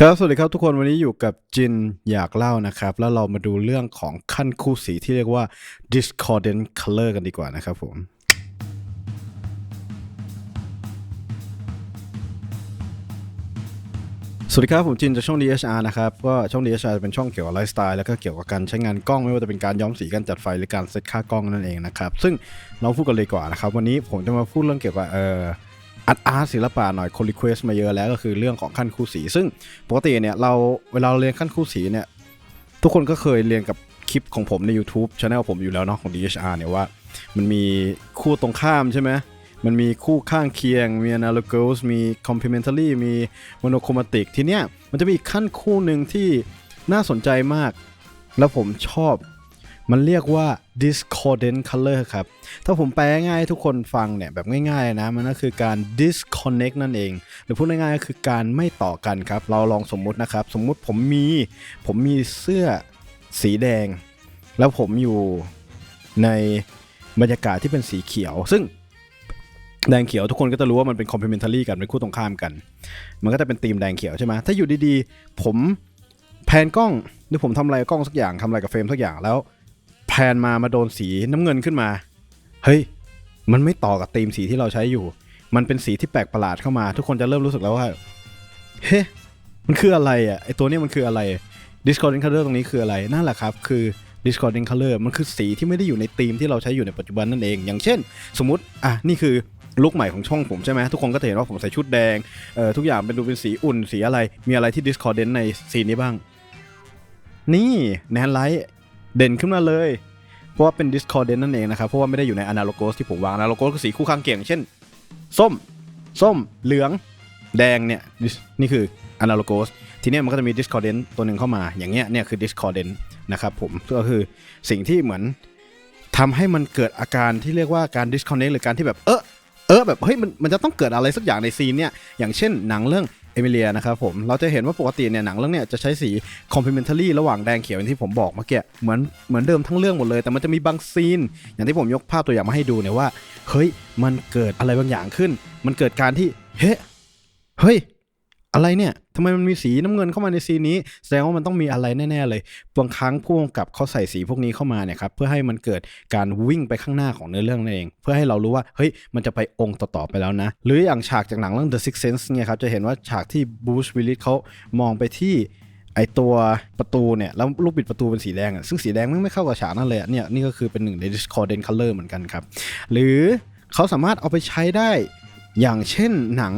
ครับ สวัสดีครับทุกคนวันนี้อยู่กับจินอยากเล่านะครับ แล้วเรามาดูเรื่องของขั้นคู่สีที่เรียกว่า discordant color กันดีกว่านะครับผมสวัสดีครับ ผมจินจากช่อง DHR นะครับ ก็ช่อง DHR เป็นช่องเกี่ยวกับไลฟ์สไตล์แล้วก็เกี่ยวกับการใช้งานกล้องไม่ว่าจะเป็นการย้อมสีการจัดไฟหรือการเซตค่ากล้องนั่นเองนะครับ ซึ่งเราพูดกันเลยกว่านะครับ วันนี้ผมจะมาพูดเรื่องเกี่ยวกับเอ่อ อาร์ตอาร์ตศิลปะหน่อยคนรีเควสมาเยอะแล้วก็คือเรื่องของขั้นคู่สี ซึ่งปกติเนี่ยเราเวลาเราเรียนขั้นคู่สีเนี่ยทุกคนก็เคยเรียนกับคลิปของผมใน YouTube c h anel ผมอยู่แล้วเนาะของ DHR เนี่ยว่า มันมีคู่ตรงข้ามใช่ไหมมันมีคู่ข้างเคียง มี analogous มี complementary มี monochromatic ทีเนี้ยมันจะมีอีกขั้นคู่หนึ่งที่น่าสนใจมาก แล้วผมชอบ มันเรียกว่า discordant color ครับ ถ้าผมแปลง่ายให้ทุกคนฟังเนี่ย แบบง่ายๆนะ มันก็คือการ disconnect นั่นเอง หรือพูดง่ายๆก็คือการไม่ต่อกันครับ เราลองสมมุตินะครับ สมมุติผมมี ผมมีเสื้อสีแดง แล้วผมอยู่ในบรรยากาศที่เป็นสีเขียว ซึ่งแดงเขียวทุกคนก็จะรู้ว่ามันเป็น complementary กันเป็นคู่ตรงข้ามกัน มันก็จะเป็นธีมแดงเขียวใช่ไหมถ้าอยู่ดีๆ ผมแพนกล้องหรือผมทำอะไรกับกล้องสักอย่างทำอะไรกับเฟรมสักอย่างแล้ว พนมามาโดนสีน้ำเงินขึ้นมา เฮ้ย มันไม่ต่อกับธีมสีที่เราใช้อยู่ มันเป็นสีที่แปลกประหลาดเข้ามา ทุกคนจะเริ่มรู้สึกแล้วว่า เฮ้มันคืออะไรอะ ไอตัวนี้มันคืออะไร discordant color ตรงนี้คืออะไร นั่นแหละครับ คือ discordant color มันคือสีที่ไม่ได้อยู่ในธีมที่เราใช้อยู่ในปัจจุบันนั่นเอง อย่างเช่น สมมติ อะ นี่คือลุคใหม่ของช่องผมใช่ไหมทุกคนก็จะเห็นว่าผมใส่ชุดแดง เอ่อ ทุกอย่างเป็นดูเป็นสีอุ่น สีอะไร มีอะไรที่ discordant ในซีนนี้บ้าง นี่แนนไลท์ เด่นขึ้นมาเลย เพราะว่าเป็น discordant นั่นเองนะครับ เพราะว่าไม่ได้อยู่ใน analogous ที่ผมวาง analogous คือสีคู่ข้างเคียงเช่น ส้ม ส้ม เหลือง แดงเนี่ย นี่คือ analogous ทีนี้มันก็จะมี discordant ตัวหนึ่งเข้ามา อย่างเงี้ย เนี่ยคือ discordant นะครับผม ก็คือสิ่งที่เหมือนทำให้มันเกิดอาการที่เรียกว่าการ disconnect หรือการที่แบบ เออเออแบบ เฮ้ย มัน มันจะต้องเกิดอะไรสักอย่างในซีนเนี่ย อย่างเช่นหนังเรื่อง เอมิเลียนะครับผม เราจะเห็นว่าปกติเนี่ยหนังเรื่องเนี้ยจะใช้สีคอมเพลเมนทารีระหว่างแดงเขียวอย่างที่ผมบอกเมื่อกี้เหมือนเหมือนเดิมทั้งเรื่องหมดเลย แต่มันจะมีบางซีน อย่างที่ผมยกภาพตัวอย่างมาให้ดูเนี่ยว่า เฮ้ย มันเกิดอะไรบางอย่างขึ้น มันเกิดการที่ เฮ้เฮ้ย อะไรเนี่ยทำไมมันมีสีน้ำเงินเข้ามาในซีนนี้ แสดงว่ามันต้องมีอะไรแน่ ๆ เลยบางครั้งผู้กำกับเขาใส่สีพวกนี้เข้ามาเนี่ยครับเพื่อให้มันเกิดการวิ่งไปข้างหน้าของเนื้อเรื่องนั่นเอง เพื่อให้เรารู้ว่าเฮ้ยมันจะไปองค์ต่อๆไปแล้วนะ หรืออย่างฉากจากหนังเรื่อง The Sixth Sense เนี่ยครับจะเห็นว่าฉากที่บูชวิลลิสเขามองไปที่ไอตัวประตูเนี่ยแล้วลูกบิดประตูเป็นสีแดงอะซึ่งสีแดงไม่ไม่เข้ากับฉากนั่นเลยอะเนี่ยนี่ก็คือเป็นหนึ่งใน discordant color เหมือนกันครับหรือเขาสามารถเอาไปใช้ได้อย่างเช่นหนัง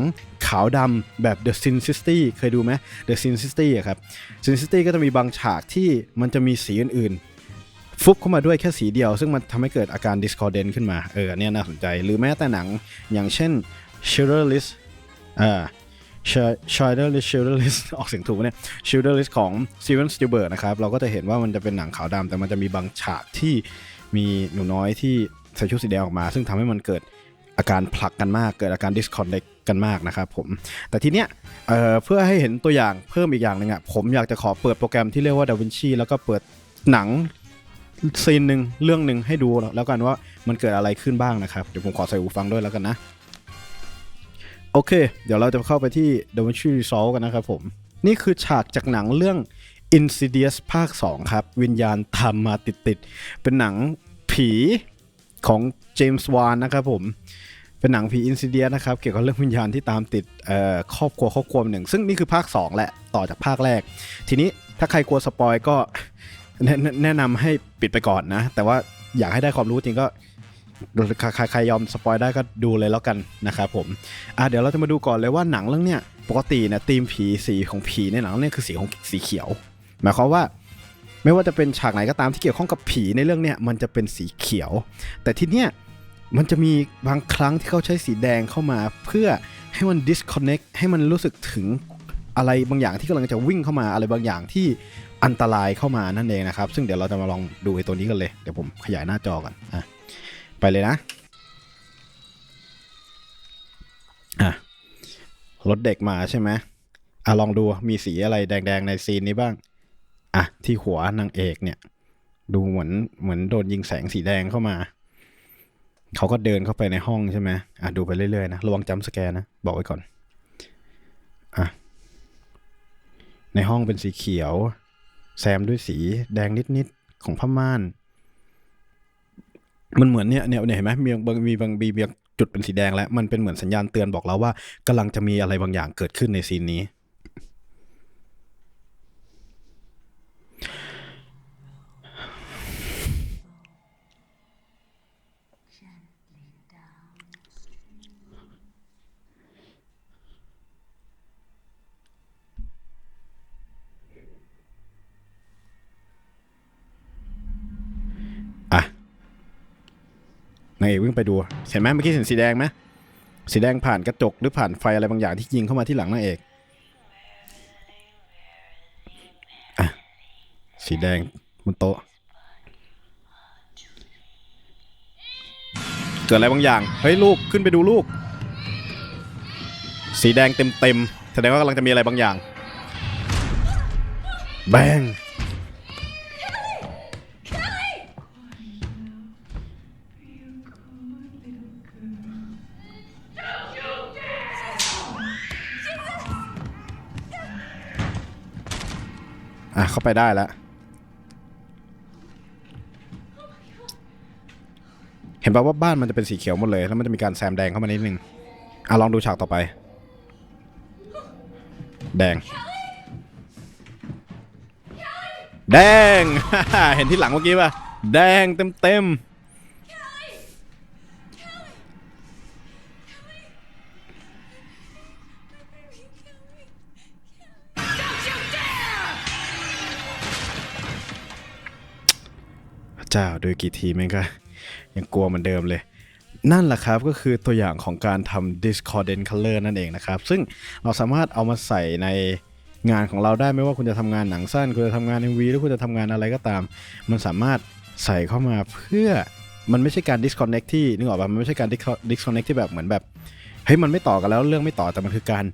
ขาวดำแบบ The Sin City เคยดูไหม The Sin City อะครับ Sin City ก็จะมีบางฉากที่มันจะมีสีอื่นๆ ฟุบเข้ามาด้วยแค่สีเดียว ซึ่งมันทำให้เกิดอาการ discordant ขึ้นมา เออเนี่ยน่าสนใจ หรือแม้แต่หนังอย่างเช่น Schindler List อ่า Schindler List Schindler List ออกเสียงถูกเนี่ย Schindler List ของ Steven Spielberg นะครับ เราก็จะเห็นว่ามันจะเป็นหนังขาวดำแต่มันจะมีบางฉากที่มีหนูน้อยที่ใส่ชุดสีแดงออกมา ซึ่งทำให้มันเกิด อาการผลักกันมากเกิดอาการ disconnect กันมากนะครับผม แต่ทีเนี้ยเเพื่อให้เห็นตัวอย่างเพิ่มอีกอย่างหนึ่งอะผมอยากจะขอเปิดโปรแกรมที่เรียกว่า DaVinci แล้วก็เปิดหนังซีนหนึ่งเรื่องหนึ่งให้ดูแล้วกันว่ามันเกิดอะไรขึ้นบ้างนะครับ เดี๋ยวผมขอใส่หูฟังด้วยแล้วกันนะ โอเค เดี๋ยวเราจะเข้าไปที่ DaVinci Resolve กันนะครับผม นี่คือฉากจากหนังเรื่อง Insidious ภาค 2 ครับ วิญญาณทำมาติดๆเป็นหนังผีของเจมส์วานนะครับผม เป็นหนังผีอินซิเดียนะครับ เกี่ยวกับเรื่องวิญญาณที่ตามติดครอบครัวครอบครัวหนึ่ง ซึ่งนี่คือภาค 2 แหละต่อจากภาคแรก ทีนี้ถ้าใครกลัวสปอยก็แนะนะนำให้ปิดไปก่อนนะ แต่ว่าอยากให้ได้ความรู้จริงก็ใครใครยอมสปอยได้ก็ดูเลยแล้วกันนะครับผมอะเดี๋ยวเราจะมาดูก่อนเลยว่าหนังเรื่องเนี้ยปกติเนี่ยธีมผีสีของผีในหนังเรื่องเนี้ยคือสีของสีเขียว หมายความว่าไม่ว่าจะเป็นฉากไหนก็ตามที่เกี่ยวข้องกับผีในเรื่องเนี้ยมันจะเป็นสีเขียว แต่ทีเนี้ย มันจะมีบางครั้งที่เขาใช้สีแดงเข้ามาเพื่อให้มัน disconnect ให้มันรู้สึกถึงอะไรบางอย่างที่กำลังจะวิ่งเข้ามาอะไรบางอย่างที่อันตรายเข้ามานั่นเองนะครับ ซึ่งเดี๋ยวเราจะมาลองดูไอ้ตัวนี้กันเลย เดี๋ยวผมขยายหน้าจอก่อนอะไปเลยนะอะรถเด็กมาใช่ไหมอะลองดูมีสีอะไรแดงๆในซีนนี้บ้างอะที่หัวนางเอกเนี่ย ดูเหมือนเหมือนโดนยิงแสงสีแดงเข้ามา เขาก็เดินเข้าไปในห้องใช่ไหมอะดูไปเรื่อยๆนะระวังจำสแกนนะ บอกไว้ก่อนอะในห้องเป็นสีเขียว แซมด้วยสีแดงนิดๆของผ้าม่าน มันเหมือนเนี่ยเนี่ยเนี่ยเห็นไหมมีบางมีบางมีบางจุดเป็นสีแดงแล้ว มันเป็นเหมือนสัญญาณเตือนบอกเราว่ากำลังจะมีอะไรบางอย่างเกิดขึ้นในซีนนี้างเอกวิ่งไปดู เห็นไหมเมื่อกี้เห็นสีแดงไหมสีแดงผ่านกระจกหรือผ่านไฟอะไรบางอย่างที่ยิงเข้ามาที่หลังนางเอกอะสีแดงบนโต๊ะเกิดอะไรบางอย่าง เฮ้ยลูกขึ้นไปดูลูก สีแดงเต็มเต็มแสดงว่ากำลังจะมีอะไรบางอย่าง แบง ไปได้แล้วเห็นป่าว่าบ้านมันจะเป็นสีเขียวหมดเลย แล้วมันจะมีการแซมแดงเข้ามานิดนึงอะลองดูฉากต่อไป แดง แดง เห็นที่หลังเมื่อกี้ป่ะ แดงเต็มเต็ม เจ้าดูกี่ทีแม่งก็ยังกลัวเหมือนเดิมเลย นั่นแหละครับก็คือตัวอย่างของการทำ discordant color นั่นเองนะครับ ซึ่งเราสามารถเอามาใส่ในงานของเราได้ไม่ว่าคุณจะทำงานหนังสั้น คุณจะทำงาน MV หรือคุณจะทำงานอะไรก็ตาม มันสามารถใส่เข้ามาเพื่อมันไม่ใช่การ disconnect ที่นึกออกป่ะมันไม่ใช่การ disco- disconnect ที่แบบเหมือนแบบเฮ้ยมันไม่ต่อกันแล้วเรื่องไม่ต่อแต่มันคือการ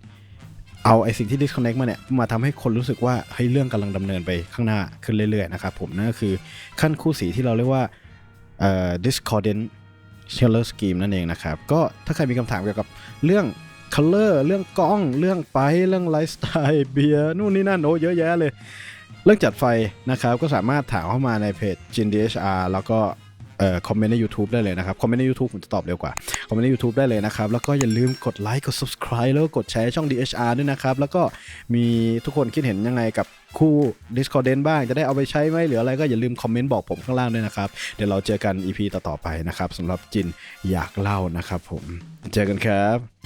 เอาไอสิ่งที่ disconnect มาเนี่ย มาทำให้คนรู้สึกว่าเฮ้ยเรื่องกำลังดำเนินไปข้างหน้าขึ้นเรื่อยๆนะครับผมนั่นก็คือขั้นคู่สีที่เราเรียกว่า discordant color scheme นั่นเองนะครับ ก็ถ้าใครมีคำถามเกี่ยวกับเรื่อง color เรื่องกล้อง เรื่องไปเรื่องไลฟ์สไตล์เบียร์นู่นนี่นั่นโอ้เยอะแยะเลย เรื่องจัดไฟนะครับก็สามารถถามเข้ามาในเพจ Gin DHR แล้วก็ เอ่อคอมเมนต์ใน YouTube ได้เลยนะครับ คอมเมนต์ใน YouTube ผมจะตอบเร็วกว่า คอมเมนต์ใน YouTube ได้เลยนะครับ แล้วก็อย่าลืมกดไลค์กด subscribe แล้วก็กดแชร์ช่อง DHR ด้วยนะครับ แล้วก็มีทุกคนคิดเห็นยังไงกับคู่ Discordant บ้างจะได้เอาไปใช้ไหมหรืออะไรก็อย่าลืมคอมเมนต์บอกผมข้างล่างด้วยนะครับ เดี๋ยวเราเจอกัน EP ต่อๆไปนะครับสำหรับจินอยากเล่านะครับผมเจอกันครับ